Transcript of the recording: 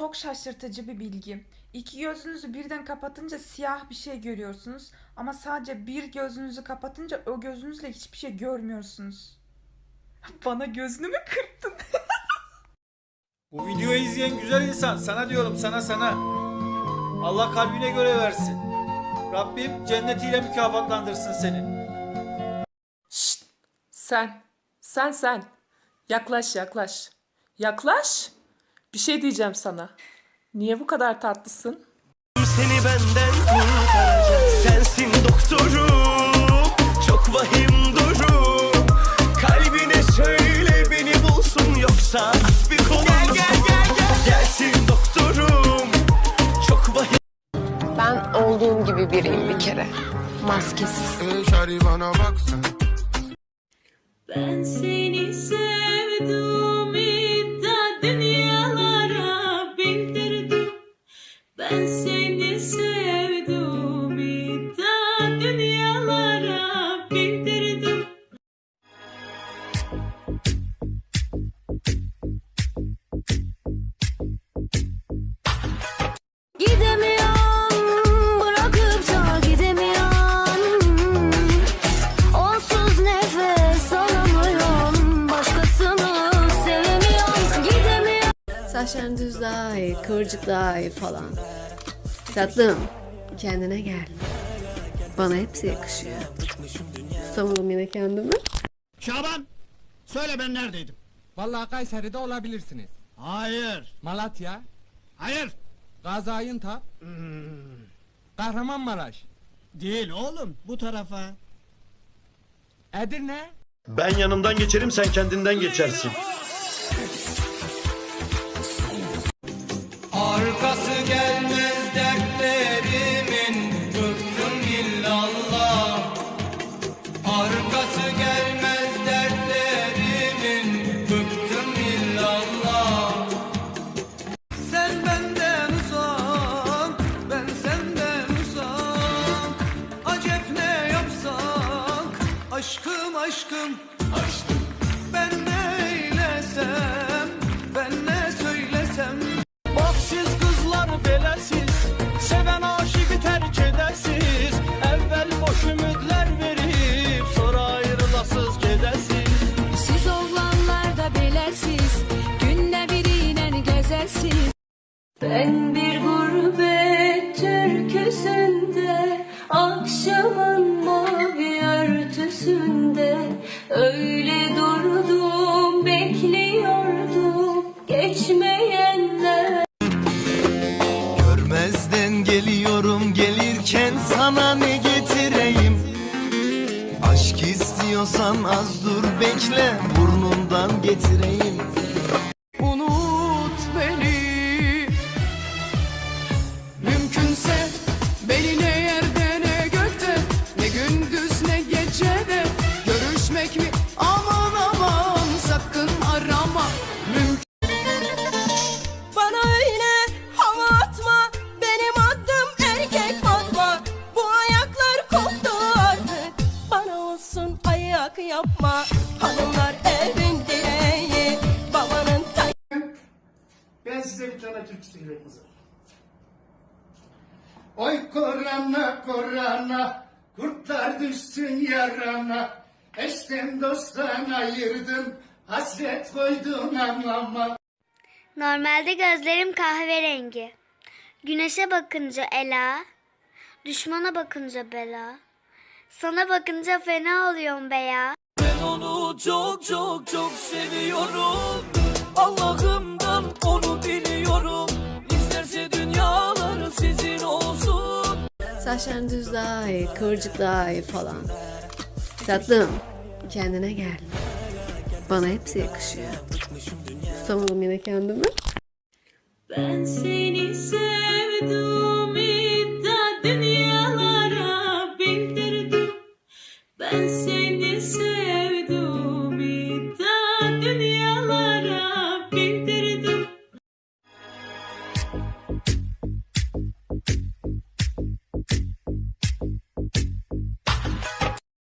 çok şaşırtıcı bir bilgi. İki gözünüzü birden kapatınca siyah bir şey görüyorsunuz ama sadece bir gözünüzü kapatınca o gözünüzle hiçbir şey görmüyorsunuz. Bana gözünü mü kırptın? Bu videoyu izleyen güzel insan sana diyorum sana sana. Allah kalbine göre versin. Rabbim cennetiyle mükafatlandırsın seni. Şşt! Sen, sen sen. Yaklaş yaklaş. Yaklaş. Bir şey diyeceğim sana. Niye bu kadar tatlısın? Seni benden kurtaracak sensin doktorum Çok vahim durum Kalbine söyle beni bulsun yoksa at bir kolum gel, gel, gel, gel. Gelsin doktorum Çok vahim Ben olduğum gibi biriyim bir kere. Maskesiz. Ey şari bana bak sen Ben seni sevdim Saçların düzlay, kıvırcıklay falan. Tatlım, kendine gel. Bana hepsi yakışıyor. Tutamadım yine kendimi. Şaban, söyle ben neredeydim? Vallahi Kayseri'de olabilirsiniz. Hayır, Malatya, hayır. Gaziantep, Kahramanmaraş, Değil oğlum, bu tarafa. Edirne, Ben yanımdan geçerim sen kendinden geçersin Arkası gelmez Ben bir gurbet türküsünde Akşamın mavi örtüsünde. Öyle durdum bekliyordum Geçmeyenler. Görmezden geliyorum gelirken sana ne getireyim? Aşk istiyorsan az dur bekle burnundan getireyim yapma. Hanımlar evin direği Babanın tay Ben size bir tane türkü söyleyeyim kızım. Oy korana korana Kurtlar düşsün yarana. Eşten dosttan ayırdım Hasret koydun anlama Normalde gözlerim kahverengi. Güneşe bakınca ela Düşmana bakınca bela. Sana bakınca fena oluyorum be ya ben onu çok çok çok seviyorum. Allah'ımdan onu biliyorum. İsterse dünyalar sizin olsun. Saçlarını düz daha iyi, kıvırcık daha iyi falan. Tatlım kendine gel. Bana hepsi yakışıyor. Tutamadım yine kendimi. Ben seni sevdim iddia dünyalara bildirdim. Ben seni